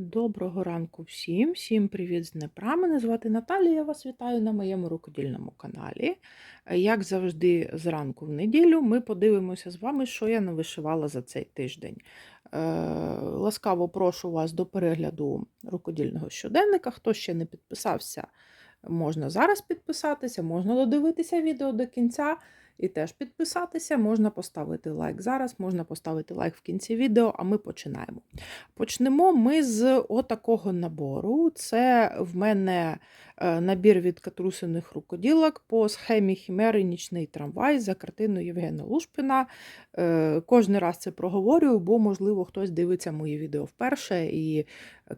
Доброго ранку всім, всім привіт з Днепра. Мене звати Наталія. Я вас вітаю на моєму рукодільному каналі. Е, Як завжди, зранку в неділю ми подивимося з вами, що я навишивала за цей тиждень. Е, Ласкаво прошу вас до перегляду рукодільного щоденника. Хто ще не підписався, можна зараз підписатися, можна додивитися відео до кінця. І теж підписатися, можна поставити лайк зараз, можна поставити лайк в кінці відео, а ми починаємо. Почнемо ми з отакого набору. Це в мене е, набір від катрусиних рукоділок по схемі Хімери Нічний трамвай за картиною Євгена Лушпіна. Е, Кожен раз це проговорюю, бо, можливо, хтось дивиться мої відео вперше і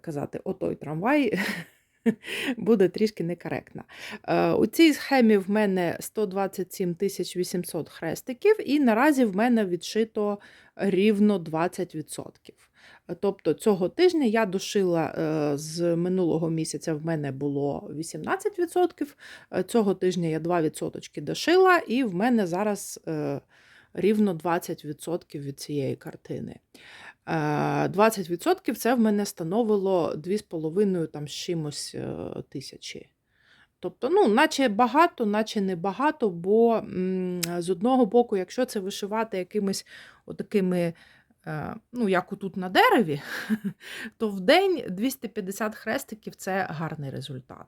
казати отой трамвай. Буде трішки некоректно. Е, У цій схемі в мене 127 800 хрестиків, і наразі в мене відшито рівно 20%. Тобто цього тижня я дошила е, з минулого місяця в мене було 18%, е, цього тижня я 2% дошила, і в мене зараз рівно 20% від цієї картини. Е, 20% це в мене становило 2,5 там з чимось е, тисячі. Тобто, ну, наче багато, наче не багато, бо м, з одного боку, якщо це вишивати якимись отакими, е, ну, як отут на дереві, то в день 250 хрестиків це гарний результат.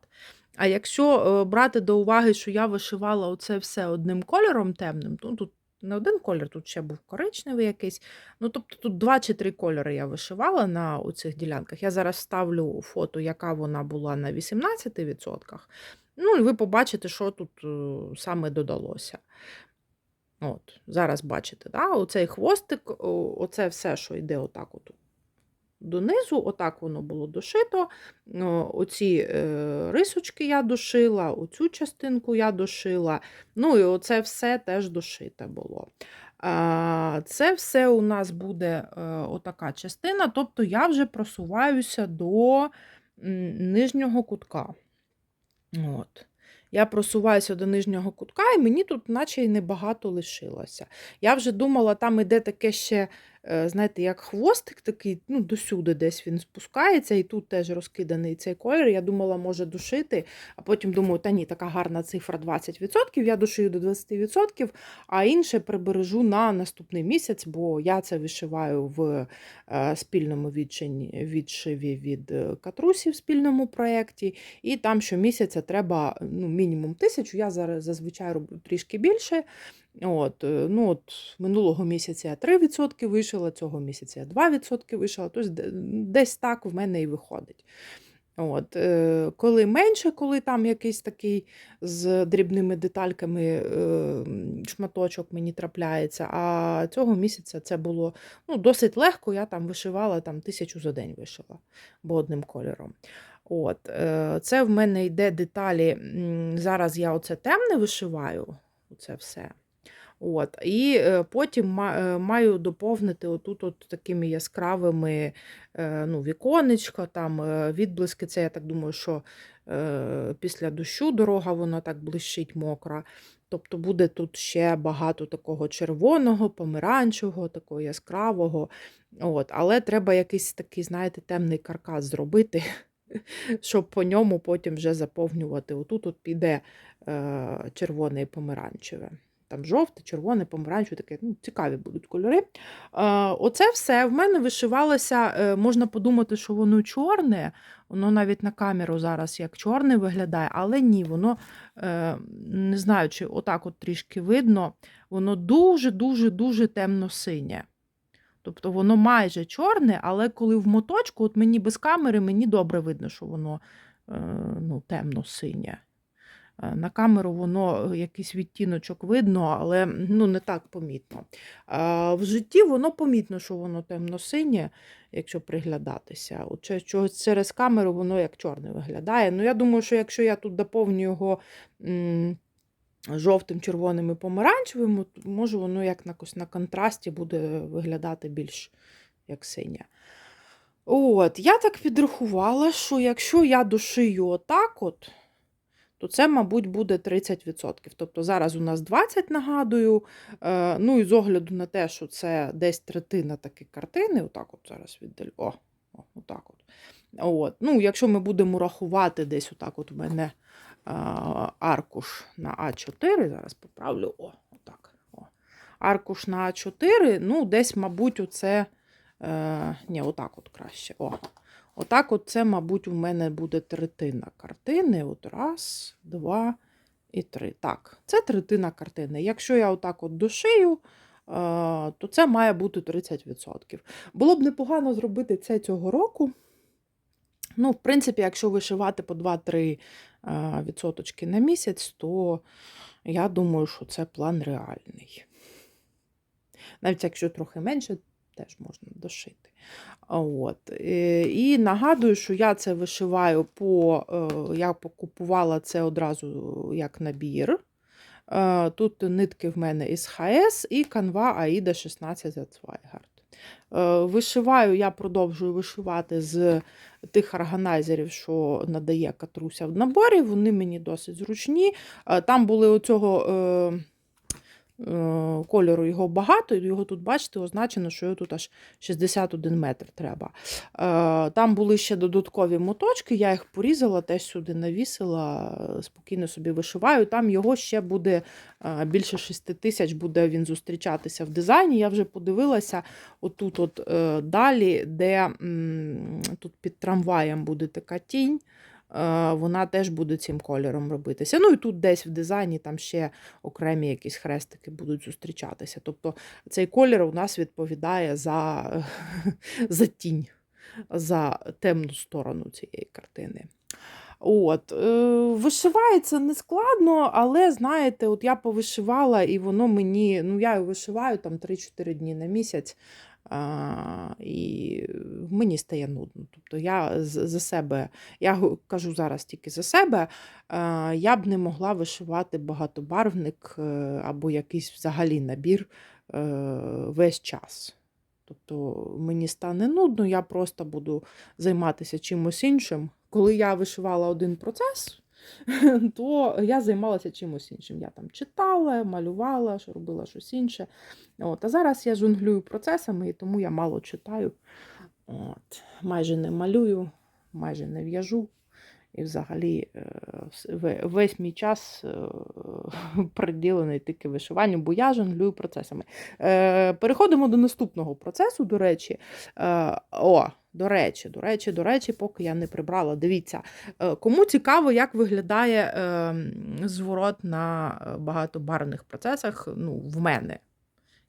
А якщо е, брати до уваги, що я вишивала оце все одним кольором темним, ну тут не один колір, тут ще був коричневий якийсь. Ну, тобто тут два чи три кольори я вишивала на цих ділянках. Я зараз ставлю фото, яка вона була на 18%. Ну, і ви побачите, що тут е, саме додалося. От, Зараз бачите, да? оцей хвостик, оце все, що йде отак от донизу, отак воно було дошито. Оці е, рисочки я дошила, оцю частинку я дошила. Ну і оце все теж дошите було. Це все у нас буде е, отака частина, тобто я вже просуваюся до нижнього кутка. От. Я просуваюся до нижнього кутка, і мені тут наче й небагато лишилося. Я вже думала, там іде таке ще, знаєте, як хвостик такий, ну, досюди десь він спускається, і тут теж розкиданий цей колір. Я думала, може душити, а потім думаю, та ні, така гарна цифра 20%, я душию до 20%, а інше прибережу на наступний місяць, бо я це вишиваю в е, спільному відшиві від е, Катрусі в спільному проєкті. І там щомісяця треба ну, мінімум тисячу. Я зараз зазвичай роблю трішки більше. От, е, ну, от, Минулого місяця я 3% вишила, цього місяця я 2% вишила, тобто десь так в мене і виходить. От, е, коли менше, коли там якийсь такий з дрібними детальками е, шматочок мені трапляється, а цього місяця це було ну, досить легко, я там вишивала там, тисячу за день вишила, бо одним кольором. От, Це в мене йде деталі. Зараз я оце темне вишиваю, оце все. От, І е, потім е, маю доповнити отут от такими яскравими е, ну, віконечко, там відблиски. Це я так думаю, що після дощу дорога вона так блищить мокра. Тобто буде тут ще багато такого червоного, помаранчевого, такого яскравого. От, Але треба якийсь такий, знаєте, темний каркас зробити, щоб по ньому потім вже заповнювати. Отут от піде червоне і помаранчеве. Там жовте, червоне, помаранчеве, таке ну, цікаві будуть кольори. Оце все в мене вишивалося. е, можна подумати, що воно чорне, воно навіть на камеру зараз як чорне виглядає, але ні, воно е, не знаю, чи отак от трішки видно, воно дуже-дуже-дуже темно-синє. Тобто воно майже чорне, але коли в моточку, от мені без камери, мені добре видно, що воно е, ну, темно-синє. Е, На камеру воно е, якийсь відтіночок видно, але ну, не так помітно. В житті воно помітно, що воно темно-синє, якщо приглядатися. От через камеру воно як чорне виглядає. Ну, я думаю, що якщо я тут доповню його жовтим, червоним і помаранчевим, може воно як на, на контрасті буде виглядати більш як синє. От, я так підрахувала, що якщо я дошию отак от, то це, мабуть, буде 30%. Тобто зараз у нас 20, нагадую. Е, ну і з огляду на те, що це десь третина таки картини, отак от зараз віддалю. О, о, отак от. От. Ну, якщо ми будемо рахувати десь отак, от у мене а, аркуш на А4, зараз поправлю, о, отак. О. Аркуш на А4, ну, десь, мабуть, оце. Е, ні, отак от краще. О. Отак, от це, мабуть, у мене буде третина картини. От раз, два і три. Так, це третина картини. Якщо я отак от дошию, е, то це має бути 30%. Було б непогано зробити це цього року. Ну, в принципі, якщо вишивати по 2-3 е, відсоточки на місяць, то я думаю, що це план реальний. Навіть якщо трохи менше, теж можна дошити. От. е, І нагадую, що я це вишиваю по. е, Я покупувала це одразу як набір. Е, Тут нитки в мене із ХС і канва Аїда 16 за Цвайгард. Е, Вишиваю, я продовжую вишивати з тих органайзерів, що надає Катруся в наборі. Вони мені досить зручні. Е, Там були оцього е, е, кольору його багато, його тут, бачите, означено, що його тут аж 61 метр треба. Е, Там були ще додаткові моточки, я їх порізала, теж сюди навісила, е, спокійно собі вишиваю. Там його ще буде е, більше 6 тисяч буде він зустрічатися в дизайні. Я вже подивилася отут, от е, далі, де тут під трамваєм буде така тінь. Е, Вона теж буде цим кольором робитися. Ну і тут десь в дизайні там ще окремі якісь хрестики будуть зустрічатися. Тобто цей колір у нас відповідає за, за тінь, за темну сторону цієї картини. От, е, вишивається не складно, але знаєте, от я повишивала, і воно мені, ну я вишиваю там 3-4 дні на місяць, і мені стає нудно. Тобто я за себе, я кажу зараз тільки за себе, я б не могла вишивати багатобарвник е, або якийсь взагалі набір е, весь час. Тобто мені стане нудно, я просто буду займатися чимось іншим. Коли я вишивала один процес, то я займалася чимось іншим. Я там читала, малювала, робила щось інше. От. А зараз я жонглюю процесами, і тому я мало читаю. От. Майже не малюю, майже не в'яжу. І взагалі е, весь мій час е, приділений тільки вишиванню, бо я жонглюю процесами. Е, Переходимо до наступного процесу, до речі. О, до речі, до речі, до речі, поки я не прибрала. Дивіться, е, кому цікаво, як виглядає е, зворот на е, багатобарвних процесах, ну, в мене.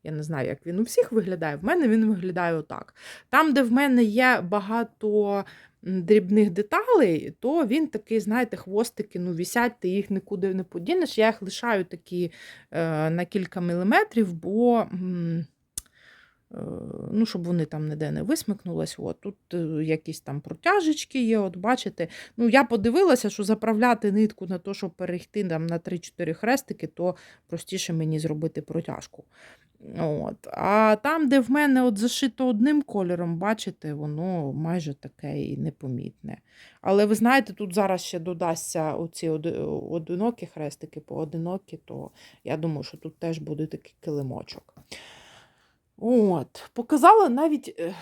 Я не знаю, як він у всіх виглядає. В мене він виглядає отак. Там, де в мене є багато дрібних деталей, то він такий, знаєте, хвостики, ну, вісять, ти їх нікуди не подінеш. Я їх лишаю такі е, на кілька міліметрів, бо. Е, Ну, щоб вони там ніде не висмикнулись. От, тут е, якісь там протяжечки є, от бачите. Ну, я подивилася, що заправляти нитку на те, щоб перейти там, на 3-4 хрестики, то простіше мені зробити протяжку. От. А там, де в мене от зашито одним кольором, бачите, воно майже таке і непомітне. Але ви знаєте, тут зараз ще додасться оці одинокі хрестики поодинокі, то я думаю, що тут теж буде такий килимочок. От, показала навіть е,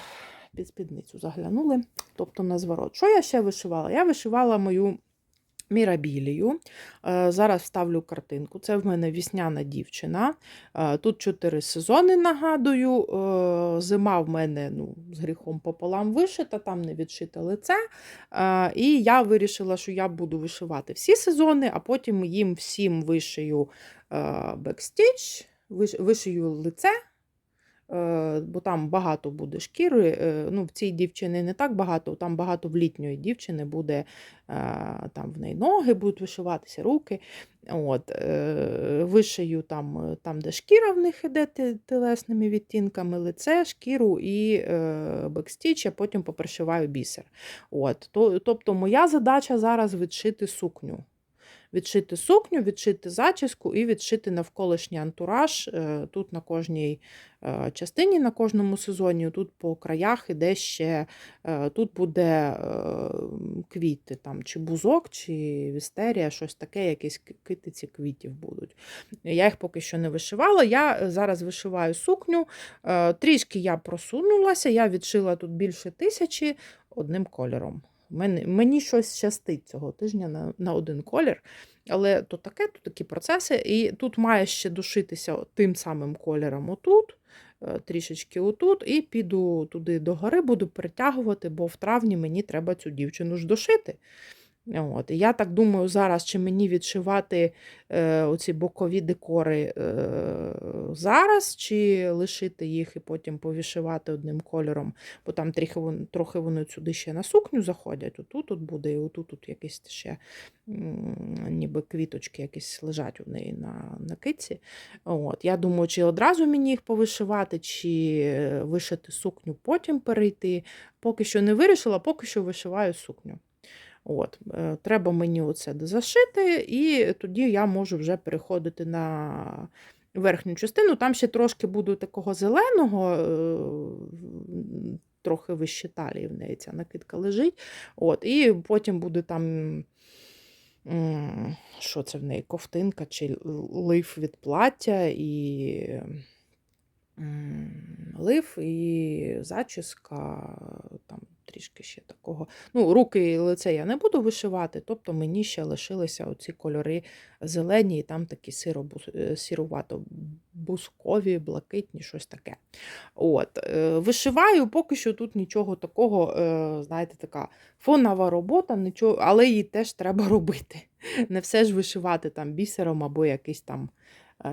під спідницю заглянули, тобто на зворот. Що я ще вишивала? Я вишивала мою мірабілію. Е, Зараз вставлю картинку. Це в мене вісняна дівчина. Е, Тут чотири сезони, нагадую. Зима в мене ну, з гріхом пополам вишита, там не відшите лице. І я вирішила, що я буду вишивати всі сезони, а потім їм всім вишию бекстіч, вишию лице. Е, Бо там багато буде шкіри. е, Ну, в цій дівчини не так багато, там багато в літньої дівчини буде, е, там в неї ноги будуть вишиватися, руки. От, вишию там, там, де шкіра в них іде телесними відтінками, лице, шкіру і бекстіч, а потім попришиваю бісер. От, то, тобто моя задача зараз відшити сукню. Відшити сукню, відшити зачіску і відшити навколишній антураж. Е, Тут на кожній е, частині, на кожному сезоні, тут по краях іде ще, е, тут буде квіти, там, чи бузок, чи вістерія, щось таке, якісь китиці квітів будуть. Я їх поки що не вишивала. Я зараз вишиваю сукню. Трішки я просунулася, я відшила тут більше тисячі одним кольором. Мені, мені щось щастить цього тижня на, на один колір. Але то таке, то такі процеси. І тут має ще душитися тим самим кольором отут, е, трішечки отут, і піду туди до гори, буду притягувати, бо в травні мені треба цю дівчину ж дошити. От. І я так думаю, зараз чи мені відшивати е, оці бокові декори е, зараз, чи лишити їх і потім повішивати одним кольором, бо там трохи, вон- трохи вони сюди ще на сукню заходять. Отут тут буде, і отут тут якісь ще ніби квіточки якісь лежать у неї на, на киці. От. Я думаю, чи одразу мені їх повишивати, чи е, вишити сукню, потім перейти. Поки що не вирішила, поки що вишиваю сукню. От, е, треба мені оце зашити, і тоді я можу вже переходити на верхню частину. Там ще трошки буде такого зеленого, е, трохи вище талії в неї ця накидка лежить. От, і потім буде там. Що це в неї? Ковтинка чи лиф від плаття і лиф і зачіска, трішки ще такого. Ну, руки і лице я не буду вишивати, тобто мені ще лишилися оці кольори зелені, і там такі сиробус- е, сірувато-бускові, блакитні, щось таке. От, е, вишиваю, поки що тут нічого такого, е, знаєте, така фонова робота, нічого, але її теж треба робити. Не все ж вишивати там бісером або якийсь там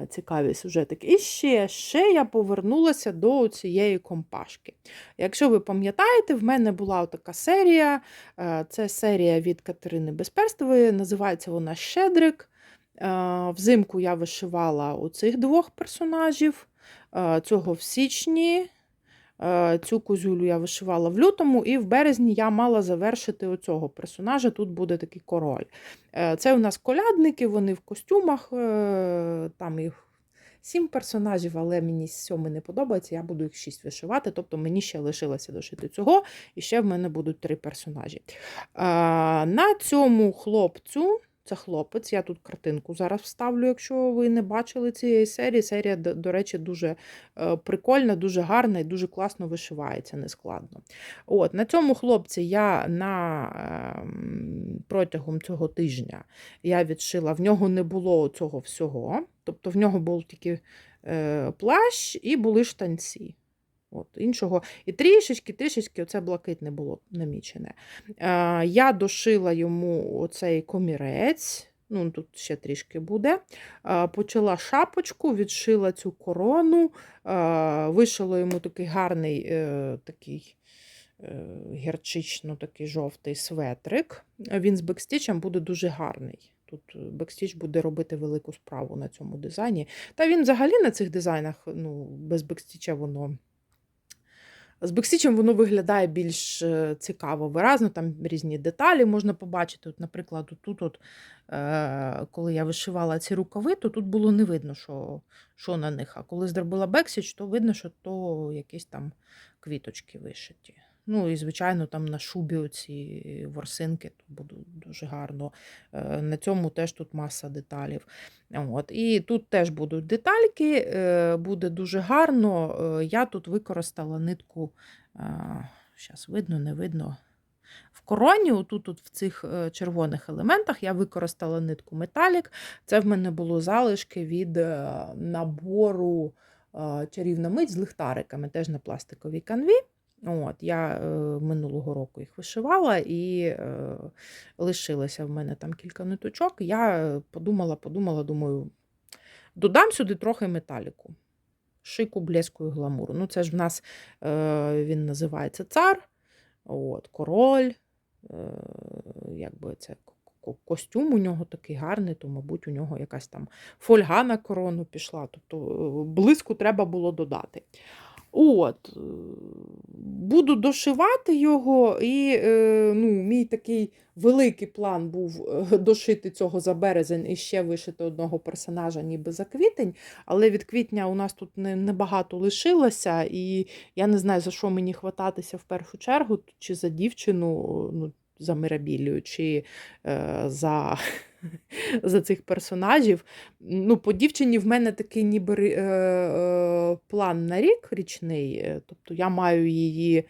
цікаві сюжетики. І ще, ще я повернулася до цієї компашки. Якщо ви пам'ятаєте, в мене була така серія, е, це серія від Катерини Безперстової, називається вона Щедрик. Е, Взимку я вишивала цих двох персонажів, е, цього в січні. Е, Цю козюлю я вишивала в лютому, і в березні я мала завершити оцього персонажа. Тут буде такий король. Е, Це у нас колядники, вони в костюмах, е, там їх сім персонажів, але мені сьомий не подобається, я буду їх шість вишивати, тобто мені ще лишилося дошити цього, і ще в мене будуть три персонажі. На цьому хлопцю. Це хлопець, я тут картинку зараз вставлю, якщо ви не бачили цієї серії. Серія, до, речі, дуже е, прикольна, дуже гарна і дуже класно вишивається, нескладно. От, на цьому хлопці я на, ем, протягом цього тижня я відшила, в нього не було цього всього. Тобто в нього був тільки е, плащ і були штанці. От, іншого. І трішечки, трішечки оце блакитне було намічене. Е, я дошила йому оцей комірець. Ну, тут ще трішки буде. Е, Почала шапочку, відшила цю корону, е, вишила йому такий гарний е, такий е, гірчично такий жовтий светрик. Він з бекстічем буде дуже гарний. Тут бекстіч буде робити велику справу на цьому дизайні. Та він взагалі на цих дизайнах ну, без бекстіча воно. З Бексічем воно виглядає більш е, цікаво, виразно, там різні деталі можна побачити. От, наприклад, тут, от, е, коли я вишивала ці рукави, то тут було не видно, що, що на них. А коли зробила бексіч, то видно, що то якісь там квіточки вишиті. Ну і, звичайно, там на шубі оці ворсинки то буде дуже гарно. Е, На цьому теж тут маса деталів. От. І тут теж будуть детальки, е, буде дуже гарно. Е, Я тут використала нитку, зараз видно, не видно. В короні, отут от в цих червоних елементах, я використала нитку металік. Це в мене було залишки від набору чарівна мить з лихтариками, теж на пластиковій канві. От, Я е, минулого року їх вишивала і е, лишилося в мене там кілька ниточок. Я подумала, подумала, думаю, додам сюди трохи металіку. Шику, блеску і гламуру. Ну, це ж в нас е, він називається цар, от, король. Е, якби це ко- ко- костюм у нього такий гарний, то, мабуть, у нього якась там фольга на корону пішла. Тобто е, блиску треба було додати. От, е, буду дошивати його, і е, ну, мій такий великий план був е, дошити цього за березень і ще вишити одного персонажа, ніби за квітень. Але від квітня у нас тут не- небагато лишилося, і я не знаю, за що мені хвататися в першу чергу, чи за дівчину. Ну, за Мирабілію чи е, за, за цих персонажів. Ну, по дівчині в мене такий ніби е, е, план на рік річний. е, Тобто я маю її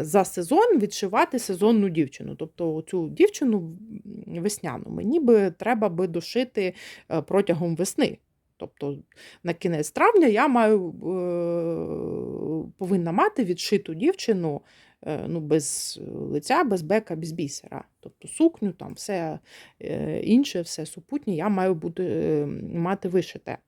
за сезон відшивати сезонну дівчину. Тобто цю дівчину весняну мені би треба би дошити е, протягом весни. Тобто на кінець травня я маю е, повинна мати відшиту дівчину ну, без лиця, без бека, без бісера. Тобто сукню, там все е, інше, все супутнє, я маю бути, е, мати вишите.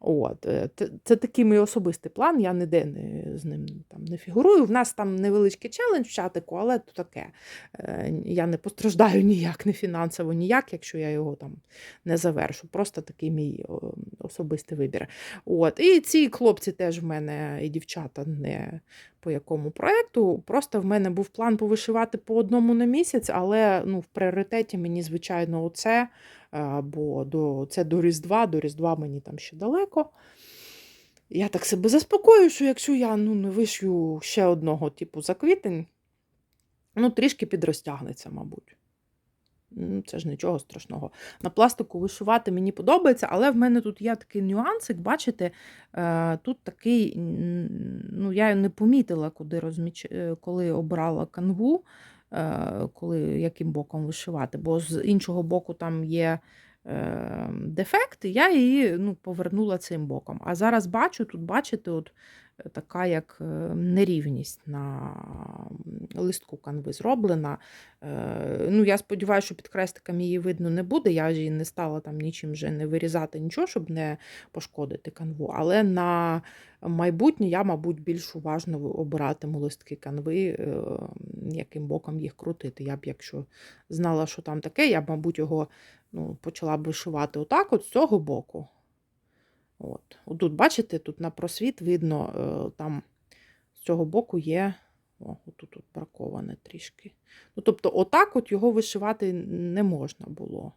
От. е, Це, такий мій особистий план, я ніде не, з ним там, не фігурую. В нас там невеличкий челендж в чатику, але то таке. Е, Я не постраждаю ніяк, не фінансово, ніяк, якщо я його там не завершу. Просто такий мій особистий вибір. От. І ці хлопці теж в мене і дівчата не по якому проєкту. Просто в мене був план повишивати по одному на місяць, але ну, в пріоритеті мені, звичайно, оце. Е, Бо до, це до Різдва, до Різдва мені там ще далеко. Я так себе заспокою, що якщо я ну, не вишью ще одного типу за квітень, ну, трішки підрозтягнеться, мабуть. Ну, Це ж нічого страшного. На пластику вишивати мені подобається, але в мене тут є такий нюансик, бачите, е, тут такий, ну, я не помітила, куди розміч... е, коли обрала канву, коли яким боком вишивати, бо з іншого боку там є е, дефект, я її ну, повернула цим боком. А зараз бачу, тут бачите, от е, така як е, нерівність на листку канви зроблена. Е, Ну, я сподіваюся, що під крестиком її видно не буде. Я ж її не стала там нічим вже не вирізати, нічого, щоб не пошкодити канву. Але на майбутнє я, мабуть, більш уважно обиратиму листки канви, е, яким боком їх крутити. Я б, якщо знала, що там таке, я б, мабуть, його ну, почала б вишивати отак, от з цього боку. От. Отут, бачите, тут на просвіт видно, е, там з цього боку є. О, отут от браковане трішки. Ну, тобто, отак от його вишивати не можна було.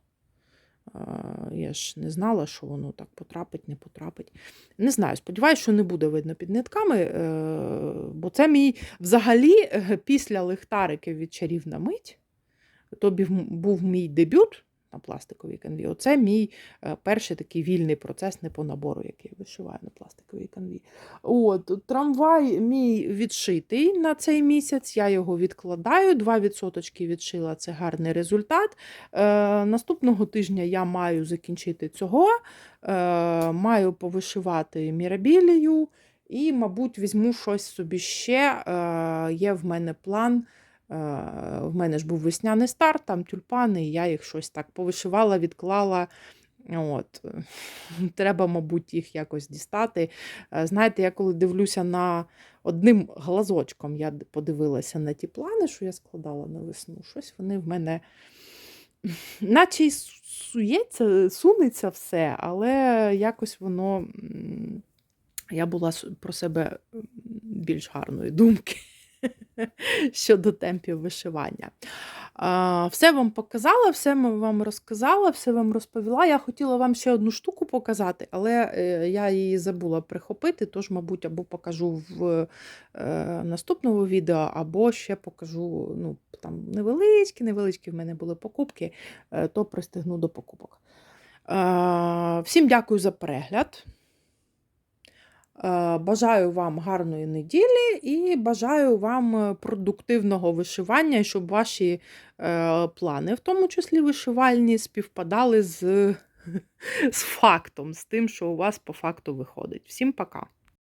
Я ж не знала, що воно так потрапить, не потрапить. Не знаю, сподіваюся, що не буде видно під нитками, е, бо це мій взагалі е, після лихтариків від чарівна мить. Тобі був мій дебют на пластиковій канві. Оце мій е, перший такий вільний процес не по набору, який я вишиваю на пластиковій канві. От, трамвай мій відшитий на цей місяць, я його відкладаю. 2% відшила це гарний результат. Е, наступного тижня я маю закінчити цього, е, маю повишивати мірабілію. І, мабуть, візьму щось собі ще. Е, є в мене план. Е, В мене ж був весняний старт, там тюльпани, і я їх щось так повишивала, відклала. От. Треба, мабуть, їх якось дістати. Е, Знаєте, я коли дивлюся на одним глазочком, я подивилася на ті плани, що я складала на весну. Щось вони в мене, наче й сується, сунеться все, але якось воно. Я була про себе більш гарної думки щодо темпів вишивання. Все вам показала, все вам розказала, все вам розповіла. Я хотіла вам ще одну штуку показати, але е, я її забула прихопити, тож, мабуть, або покажу в е, наступному відео, або ще покажу ну, там невеличкі, невеличкі в мене були покупки, е, то пристигну до покупок. Всім дякую за перегляд. Е, Бажаю вам гарної неділі і бажаю вам е, продуктивного вишивання, щоб ваші е, плани, в тому числі вишивальні, співпадали з, з фактом, з тим, що у вас по факту виходить. Всім пока!